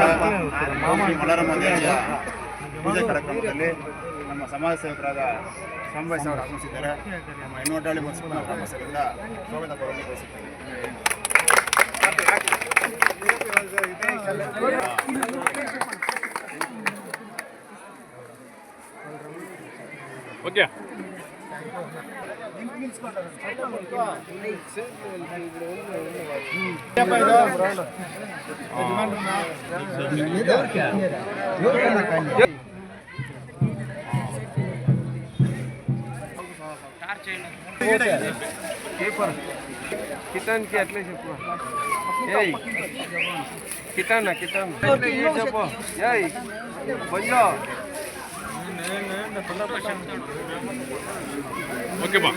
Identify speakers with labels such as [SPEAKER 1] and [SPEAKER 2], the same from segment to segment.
[SPEAKER 1] ಶ್ರೀ ಮಲರಮ್ಮ ದೇವಿಯ ಪೂಜೆ ಕಾರ್ಯಕ್ರಮದಲ್ಲಿ ನಮ್ಮ ಸಮಾಜ ಸೇವಕರಾದ ಸಂಭಾಯ್ಸ್ ಅವರು ಆಗಮಿಸಿದ್ದಾರೆ. ನಮ್ಮ ಇನ್ನೋಟಾಳಿ ಬಸವನ ಗ್ರಾಮಸ್ಥರಿಂದ ಸ್ವಾಗತ ಬಯಸುತ್ತೇನೆ.
[SPEAKER 2] Okay.
[SPEAKER 3] కిటాన్ కి అట్లే చెప్పు ఏయ్ కిటాన్ కిటాన్ చెప్పు ఏయ్ కొంచెం
[SPEAKER 2] Okay ಬಾ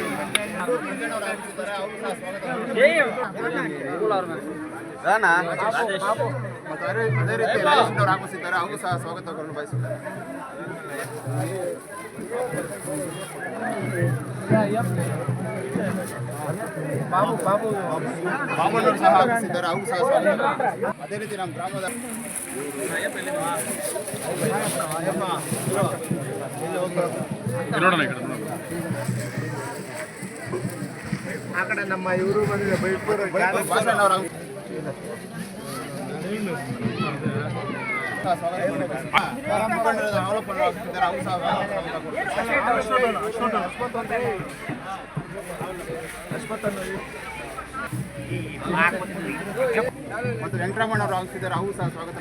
[SPEAKER 1] ಮತ್ತು ಅದೇ ರೀತಿ ರಾಜೇಶ್ ಅವರು ಸಹ ಸ್ವಾಗತ ಕೋರಲು ಬಯಸುತ್ತಾರೆ ಬಾಬಣ್ಣವರು ಸಹ ಆಗಮಿಸಿದ್ದಾರೆ ಅವರು ಸಹ ಸ್ವಾಗತ ಅದೇ ರೀತಿ ನಮ್ಮ ಗ್ರಾಮದ
[SPEAKER 2] ನೋಡೋಣ ಈ ಕಡೆ ನೋಡೋಣ.
[SPEAKER 3] ನಮ್ಮ ಇವರು ಬಂದಿದೆ ಬೈಪೂರು
[SPEAKER 1] ಅವರು ಮತ್ತು ವೆಂಕಟರಮಣ್ಣವರು ಆಗ್ತಿದ್ದಾರೆ ಅವರು ಸಹ ಸ್ವಾಗತ.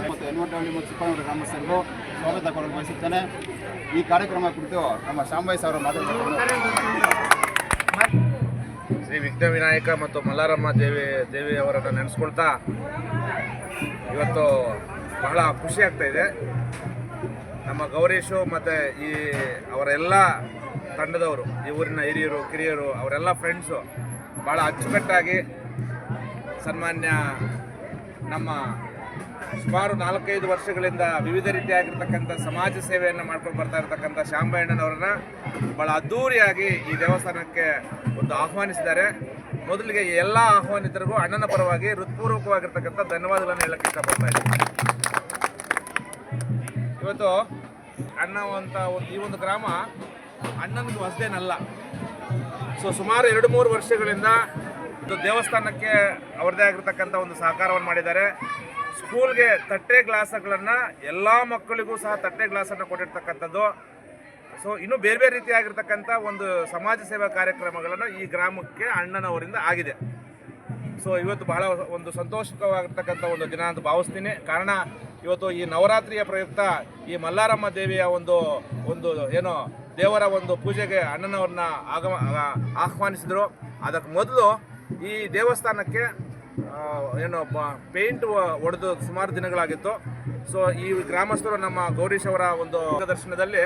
[SPEAKER 1] ಮತ್ತು ಎನ್ವಟಹಳ್ಳಿ ಮತ್ತು ಚಿಕ್ಕನೂರು ಗ್ರಾಮಸ್ಥರಿಗೂ ಸ್ವಾಗತ ಕೊಡಲು ಬಯಸುತ್ತೇನೆ ಈ ಕಾರ್ಯಕ್ರಮ ಕುರಿತು ನಮ್ಮ ಶಾಂಬಾಯಿ ಅವರು ಮಾತಾಡ್ತಾರೆ
[SPEAKER 4] ಶ್ರೀ ವಿಘ್ನ ವಿನಾಯಕ ಮತ್ತು ಮಲ್ಲಾರಮ್ಮ ದೇವಿ ದೇವಿಯವರನ್ನು ನೆನೆಸ್ಕೊಳ್ತಾ ಇವತ್ತು ಬಹಳ ಖುಷಿ ಆಗ್ತಾ ಇದೆ. ನಮ್ಮ ಗೌರೀಶು ಮತ್ತು ಈ ಅವರೆಲ್ಲ ತಂಡದವರು ಈ ಊರಿನ ಹಿರಿಯರು ಕಿರಿಯರು ಅವರೆಲ್ಲ ಫ್ರೆಂಡ್ಸು ಭಾಳ ಅಚ್ಚುಕಟ್ಟಾಗಿ ಸನ್ಮಾನ್ಯ ನಮ್ಮ ಸುಮಾರು ನಾಲ್ಕೈದು ವರ್ಷಗಳಿಂದ ವಿವಿಧ ರೀತಿಯಾಗಿರ್ತಕ್ಕಂಥ ಸಮಾಜ ಸೇವೆಯನ್ನು ಮಾಡ್ಕೊಂಡು ಬರ್ತಾ ಇರತಕ್ಕಂಥ ಶಾಂಬಣ್ಣನವ್ರನ್ನ ಭಾಳ ಅದ್ಧೂರಿಯಾಗಿ ಈ ದೇವಸ್ಥಾನಕ್ಕೆ ಒಂದು ಆಹ್ವಾನಿಸಿದ್ದಾರೆ. ಮೊದಲಿಗೆ ಎಲ್ಲ ಆಹ್ವಾನಿತರಿಗೂ ಅಣ್ಣನ ಪರವಾಗಿ ಹೃತ್ಪೂರ್ವಕವಾಗಿರ್ತಕ್ಕಂಥ ಧನ್ಯವಾದಗಳನ್ನು ಹೇಳಕ್ಕೆ ಇಷ್ಟಪಡ್ತಾ ಇದ್ದೀನಿ. ಇವತ್ತು ಅಣ್ಣ ಅಂತ ಈ ಒಂದು ಗ್ರಾಮ ಅಣ್ಣನಿಗೆ ಹೊಸದೇನಲ್ಲ. ಸೊ ಸುಮಾರು ಎರಡು ಮೂರು ವರ್ಷಗಳಿಂದ ಇದು ದೇವಸ್ಥಾನಕ್ಕೆ ಅವರದೇ ಆಗಿರ್ತಕ್ಕಂಥ ಒಂದು ಸಹಕಾರವನ್ನು ಮಾಡಿದ್ದಾರೆ. ಸ್ಕೂಲ್ಗೆ ತಟ್ಟೆ ಗ್ಲಾಸ್ಗಳನ್ನು ಎಲ್ಲ ಮಕ್ಕಳಿಗೂ ಸಹ ತಟ್ಟೆ ಗ್ಲಾಸನ್ನು ಕೊಟ್ಟಿರ್ತಕ್ಕಂಥದ್ದು. ಸೊ ಇನ್ನೂ ಬೇರೆ ಬೇರೆ ರೀತಿಯಾಗಿರ್ತಕ್ಕಂಥ ಒಂದು ಸಮಾಜ ಸೇವಾ ಕಾರ್ಯಕ್ರಮಗಳನ್ನು ಈ ಗ್ರಾಮಕ್ಕೆ ಅಣ್ಣನವರಿಂದ ಆಗಿದೆ. ಸೊ ಇವತ್ತು ಬಹಳ ಒಂದು ಸಂತೋಷಕವಾಗಿರ್ತಕ್ಕಂಥ ಒಂದು ದಿನ ಅಂತ ಭಾವಿಸ್ತೀನಿ. ಕಾರಣ ಇವತ್ತು ಈ ನವರಾತ್ರಿಯ ಪ್ರಯುಕ್ತ ಈ ಮಲ್ಲಾರಮ್ಮ ದೇವಿಯ ಒಂದು ಒಂದು ಏನು ದೇವರ ಒಂದು ಪೂಜೆಗೆ ಅಣ್ಣನವ್ರನ್ನ ಆಗಮ ಆಹ್ವಾನಿಸಿದರು. ಅದಕ್ಕೆ ಮೊದಲು ಈ ದೇವಸ್ಥಾನಕ್ಕೆ ಏನು ಪೇಂಟ್ ಹೊಡೆದು ಸುಮಾರು ದಿನಗಳಾಗಿತ್ತು. ಸೊ ಈ ಗ್ರಾಮಸ್ಥರು ನಮ್ಮ ಗೌರೀಶ್ ಅವರ ಒಂದು ದರ್ಶನದಲ್ಲಿ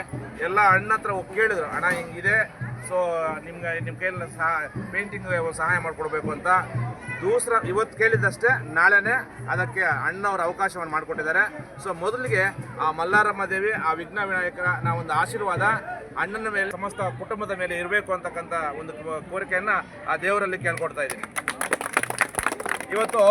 [SPEAKER 4] ಎಲ್ಲ ಅಣ್ಣ ಹತ್ರ ಕೇಳಿದ್ರು, ಅಣ್ಣ ಹಿಂಗಿದೆ ಸೊ ನಿಮ್ಗೆ ನಿಮ್ಮ ಕೈಯಲ್ಲಿ ಸಹ ಪೇಂಟಿಂಗ್ ಸಹಾಯ ಮಾಡಿಕೊಡ್ಬೇಕು ಅಂತ ದೂಸರ ಇವತ್ತು ಕೇಳಿದ್ದಷ್ಟೇ. ನಾಳೆನೇ ಅದಕ್ಕೆ ಅಣ್ಣವ್ರ ಅವಕಾಶವನ್ನು ಮಾಡಿಕೊಟ್ಟಿದ್ದಾರೆ. ಸೊ ಮೊದಲಿಗೆ ಆ ಮಲ್ಲಾರಮ್ಮ ದೇವಿ, ಆ ವಿಘ್ನ ವಿನಾಯಕರ ನಾ ಒಂದು ಆಶೀರ್ವಾದ ಅಣ್ಣನ ಮೇಲೆ ಸಮಸ್ತ ಕುಟುಂಬದ ಮೇಲೆ ಇರಬೇಕು ಅಂತಕ್ಕಂಥ ಒಂದು ಕೋರಿಕೆಯನ್ನು ಆ ದೇವರಲ್ಲಿ ಕೇಳ್ಕೊಡ್ತಾ ಇದ್ದೀನಿ. ಇವತ್ತು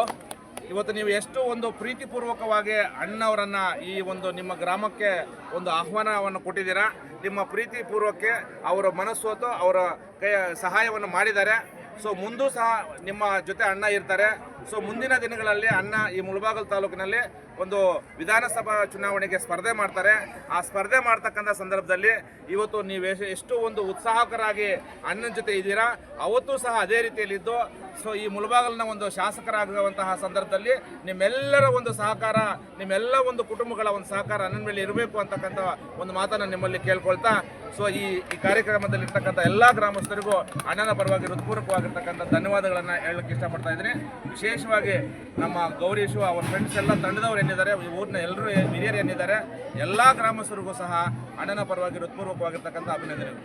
[SPEAKER 4] ಇವತ್ತು ನೀವು ಎಷ್ಟು ಒಂದು ಪ್ರೀತಿಪೂರ್ವಕವಾಗಿ ಅಣ್ಣವರನ್ನ ಈ ಒಂದು ನಿಮ್ಮ ಗ್ರಾಮಕ್ಕೆ ಒಂದು ಆಹ್ವಾನವನ್ನು ಕೊಟ್ಟಿದ್ದೀರಾ. ನಿಮ್ಮ ಪ್ರೀತಿಪೂರ್ವಕ್ಕೆ ಅವರ ಮನಸ್ಸೋತು ಅವರ ಕೈ ಸಹಾಯವನ್ನು ಮಾಡಿದ್ದಾರೆ. ಸೊ ಮುಂದೂ ಸಹ ನಿಮ್ಮ ಜೊತೆ ಅಣ್ಣ ಇರ್ತಾರೆ. ಸೊ ಮುಂದಿನ ದಿನಗಳಲ್ಲಿ ಅನ್ನ ಈ ಮುಳಬಾಗಲ್ ತಾಲೂಕಿನಲ್ಲಿ ಒಂದು ವಿಧಾನಸಭಾ ಚುನಾವಣೆಗೆ ಸ್ಪರ್ಧೆ ಮಾಡ್ತಾರೆ. ಆ ಸ್ಪರ್ಧೆ ಮಾಡ್ತಕ್ಕಂಥ ಸಂದರ್ಭದಲ್ಲಿ ಇವತ್ತು ನೀವು ಎಷ್ಟ್- ಒಂದು ಉತ್ಸಾಹಕರಾಗಿ ಅಣ್ಣನ ಜೊತೆ ಇದ್ದೀರಾ, ಅವತ್ತು ಸಹ ಅದೇ ರೀತಿಯಲ್ಲಿದ್ದು. ಸೊ ಈ ಮುಳಬಾಗಲ್ನ ಒಂದು ಶಾಸಕರಾಗುವಂತಹ ಸಂದರ್ಭದಲ್ಲಿ ನಿಮ್ಮೆಲ್ಲರ ಒಂದು ಸಹಕಾರ, ನಿಮ್ಮೆಲ್ಲ ಒಂದು ಕುಟುಂಬಗಳ ಒಂದು ಸಹಕಾರ ಅಣ್ಣನ ಮೇಲೆ ಇರಬೇಕು ಅಂತಕ್ಕಂಥ ಒಂದು ಮಾತನ್ನು ನಿಮ್ಮಲ್ಲಿ ಕೇಳ್ಕೊಳ್ತಾ ಸೊ ಈ ಈ ಕಾರ್ಯಕ್ರಮದಲ್ಲಿ ಇರ್ತಕ್ಕಂಥ ಎಲ್ಲ ಗ್ರಾಮಸ್ಥರಿಗೂ ಅಣ್ಣನ ಪರವಾಗಿ ಹೃತ್ಪೂರ್ವಕವಾಗಿರ್ತಕ್ಕಂಥ ಧನ್ಯವಾದಗಳನ್ನು ಹೇಳಕ್ಕೆ ಇಷ್ಟಪಡ್ತಾ ಇದ್ದೀನಿ. ವಿಶೇಷವಾಗಿ ನಮ್ಮ ಗೌರೀಶು ಅವ್ರ ಫ್ರೆಂಡ್ಸ್ ಎಲ್ಲ ತಂಡದವ್ರು ಏನಿದ್ದಾರೆ ಊರಿನ ಎಲ್ಲರೂ ಹಿರಿಯರು ಏನಿದ್ದಾರೆ, ಎಲ್ಲ ಗ್ರಾಮಸ್ಥರಿಗೂ ಸಹ ಅಣ್ಣನ ಪರವಾಗಿ ಹೃತ್ಪೂರ್ವಕವಾಗಿರ್ತಕ್ಕಂಥ ಅಭಿನಂದನೆಗಳು.